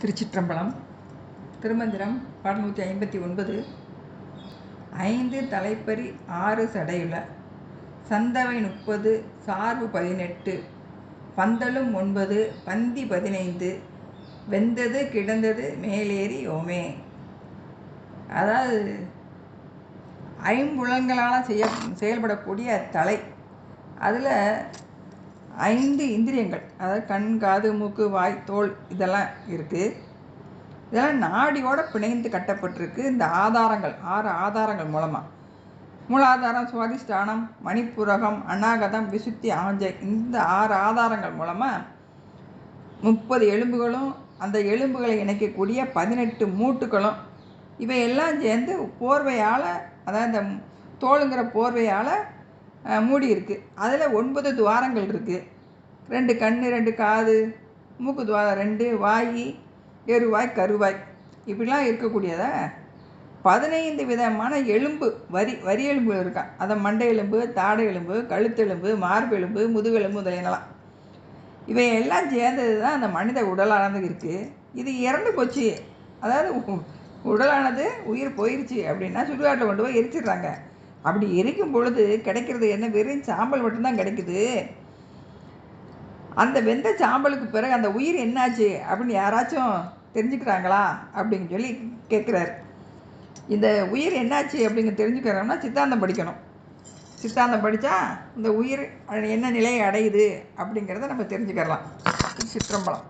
திருச்சிற்றம்பலம் திருமந்திரம் பாடநூற்றி ஐம்பத்தி ஒன்பது ஐந்து தலைப்பறி ஆறு சடையுள சந்தவை முப்பது சார்பு பதினெட்டு பந்தலும் ஒன்பது பந்தி பதினைந்து வெந்தது கிடந்தது மேலேறி ஓமே அதாவது ஐம்புலன்களால் செய்ய செயல்படக்கூடிய தலை. அதில் ஐந்து இந்திரியங்கள் அதாவது கண் காது மூக்கு வாய் தோல் இதெல்லாம் இருக்குது இதெல்லாம் நாடியோட பிணைந்து கட்டப்பட்டிருக்கு இந்த ஆதாரங்கள் ஆறு ஆதாரங்கள் மூலமாக மூலாதாரம் சுவாதிஷ்டானம் மணிப்புரகம் அநாகதம் விசுத்தி ஆஞ்சை இந்த ஆறு ஆதாரங்கள் மூலமாக முப்பது எலும்புகளும் அந்த எலும்புகளை இணைக்கக்கூடிய பதினெட்டு மூட்டுகளும் இவையெல்லாம் சேர்ந்து போர்வையால் அதாவது இந்த தோளுங்கிற போர்வையால் மூடி இருக்குது அதில் ஒன்பது துவாரங்கள் இருக்குது ரெண்டு கண் ரெண்டு காது மூக்கு துவாரம் ரெண்டு வாய் எருவாய் கருவாய். இப்படிலாம் இருக்கக்கூடியத பதினைந்து விதமான எலும்பு வரி வரி எலும்பு இருக்கா. அதை மண்டை எலும்பு தாடை எலும்பு கழுத்தெலும்பு மார்பெலும்பு முதுகெலும்பு முதலியனலாம் இவையெல்லாம் சேர்ந்தது தான் அந்த மனித உடலானது இருக்குது இது இறந்து போச்சு. அதாவது உடலானது உயிர் போயிடுச்சு அப்படின்னா சுடுகாட்டில் கொண்டு போய் எரிச்சிடுறாங்க. அப்படி எரிக்கும் பொழுது கிடைக்கிறது என்ன? வெறும் சாம்பல் மட்டும்தான் கிடைக்குது. அந்த வெந்த சாம்பலுக்கு பிறகு அந்த உயிர் என்னாச்சு அப்படின்னு யாராச்சும் தெரிஞ்சுக்கிறாங்களா? அப்படின்னு சொல்லி கேட்குறாரு. இந்த உயிர் என்னாச்சு அப்படிங்க தெரிஞ்சுக்கிறோம்னா சித்தாந்தம் படிக்கணும். சித்தாந்தம் படித்தா இந்த உயிர் என்ன நிலையை அடையுது அப்படிங்கிறத நம்ம தெரிஞ்சுக்கிறலாம் சிற்றம்பலம்.